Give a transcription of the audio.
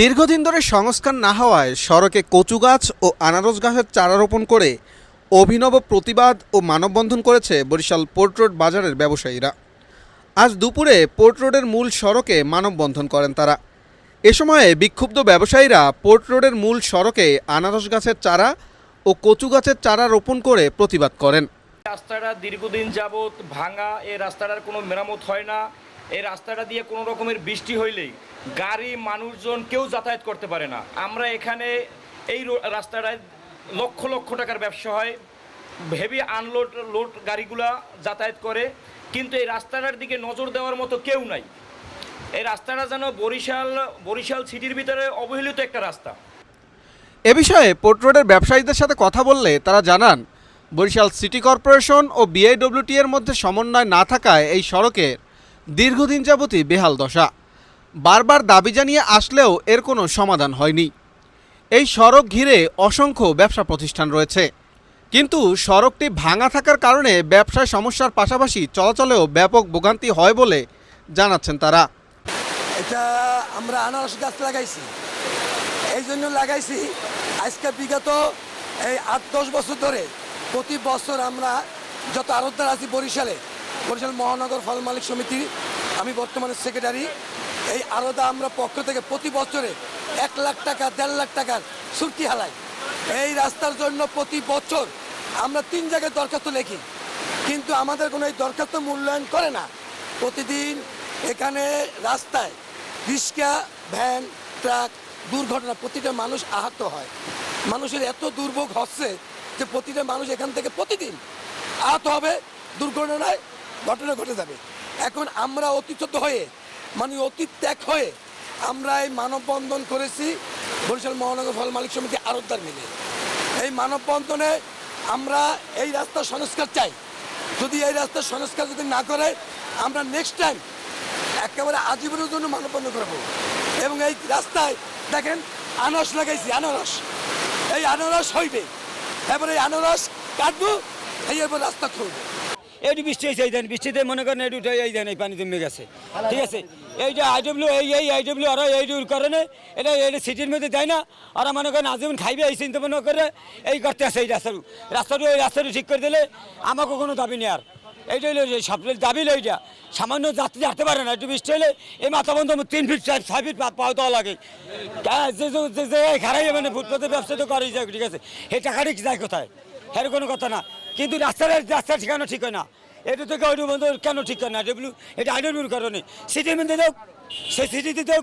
দীর্ঘদিন ধরে সংস্কার না হওয়ায় সড়কে কচু গাছ ও আনারস গাছের চারা রোপণ করে অভিনব প্রতিবাদ ও মানববন্ধন করেছে বরিশাল পোর্ট রোড বাজারের ব্যবসায়ীরা। আজ দুপুরে পোর্ট রোডের মূল সড়কে মানববন্ধন করেন তারা। এ সময়ে বিক্ষুব্ধ ব্যবসায়ীরা পোর্ট রোডের মূল সড়কে আনারস গাছের চারা ও কচু গাছের চারা রোপণ করে প্রতিবাদ করেন। রাস্তাটা দীর্ঘদিন যাবৎ ভাঙা এই রাস্তাটার কোনো মেরামত হয় না। এই রাস্তাটা দিয়ে কোনো রকমের বৃষ্টি হইলেই গাড়ি, মানুষজন কেউ যাতায়াত করতে পারে না। আমরা এখানে এই রাস্তাটায় লক্ষ লক্ষ টাকার ব্যবসা হয়। হেভি আনলোড লোড গাড়িগুলা যাতায়াত করে। কিন্তু এই রাস্তাটার দিকে নজর দেওয়ার মতো কেউ নাই। এই রাস্তাটা যেন বরিশাল বরিশাল সিটির ভিতরে অবহেলিত একটা রাস্তা। এ বিষয়ে পোর্ট রোডের ব্যবসায়ীদের সাথে কথা বললে তারা জানান, বরিশাল সিটি কর্পোরেশন ও বিআইডব্লিউটি এর মধ্যে সমন্বয় না থাকায় এই সড়কের দীর্ঘদিন যাবতই বেহাল দশা। বারবার দাবি জানিয়ে আসলেও এর কোনো সমাধান হয়নি। এই সড়ক ঘিরে অসংখ্য ব্যবসা প্রতিষ্ঠান রয়েছে। কিন্তু সড়কটি ভাঙা থাকার কারণে ব্যবসায় সমস্যার পাশাপাশি চলাচলেও ব্যাপক ভোগান্তি হয় বলে জানাচ্ছেন তারা। এটা আমরা আনারস গাছ লাগাইছি। এই জন্য লাগাইছি। আজকে বিগত এই আট, দশ বছর ধরে প্রতি বছর আমরা যত আরতদার আছি বরিশালে বরিশাল মহানগর ফল মালিক সমিতি, আমি বর্তমানে সেক্রেটারি এই আরদা আমরা পক্ষ থেকে প্রতি বছরে এক লাখ টাকা, দেড় লাখ টাকার সুরকি হালাই। এই রাস্তার জন্য প্রতি বছর আমরা তিন জায়গায় দরখাস্ত লিখি। কিন্তু আমাদের কোনো এই দরখাস্ত মূল্যায়ন করে না। প্রতিদিন এখানে রাস্তায় রিক্সা, ভ্যান, ট্রাক দুর্ঘটনা, প্রতিটা মানুষ আহত হয়। মানুষের এত দুর্ভোগ হচ্ছে যে প্রতিটা মানুষ এখান থেকে প্রতিদিন আহত হবে। দুর্ঘটনায় ঘটনা ঘটে যাবে। এখন আমরা অতিচত হয়ে মানে অতীত ত্যাগ হয়ে, আমরা এই মানববন্ধন করেছি বরিশাল মহানগর ফল মালিক সমিতি আরোদ্দার মিলে। এই মানববন্ধনে আমরা এই রাস্তার সংস্কার চাই। যদি এই রাস্তার সংস্কার যদি না করে, আমরা নেক্সট টাইম একেবারে আজীবনের জন্য মানববন্ধন করব। এবং এই রাস্তায় দেখেন, আনারস লাগাইছি, আনারস। এই আনারস হইবে। এবারে এই আনারস কাটবো, এই এরপর রাস্তা খুলবো এইটু বৃষ্টি হয়েছে এই দেন বৃষ্টিতে মনে করেন এইটু এই দেন এই পানি জমে গেছে। ঠিক আছে? এইটা আইডব্লিউ এই এই আইডব্লিউ ওরা এইটুর কারণে এটা এটা সিটির মধ্যে দেয় না ওরা মনে করেন আজীবন খাইবে এই চিন্তা মনে করে এই করতে আসে এই রাস্তাটু রাস্তাটু এই রাস্তাটু ঠিক করে দিলে আমাকে কোনো দাবি নেই আর এইটা হলো যে সব দাবি হলো এইটা সামান্য যাত্রী আসতে পারে না একটু বৃষ্টি হলে এই মাথা বন্ধ তিন ফিট চার ছয় ফিট পাওয়া দেওয়া লাগে। যে খারাই মানে ফুটপাতে ব্যবসা তো করেই যায় ঠিক আছে? এই টাকাটা যায় কোথায়? এর কোনো কথা না। কিন্তু রাস্তার রাস্তা ঠিকানো ঠিক হয় না। এটা থেকে ওইটু বন্ধ কেন ঠিক হয় না? এটা আইডব্লিউর কারণে। সিটি মধ্যে দেখ সেই সিটিতে দেখ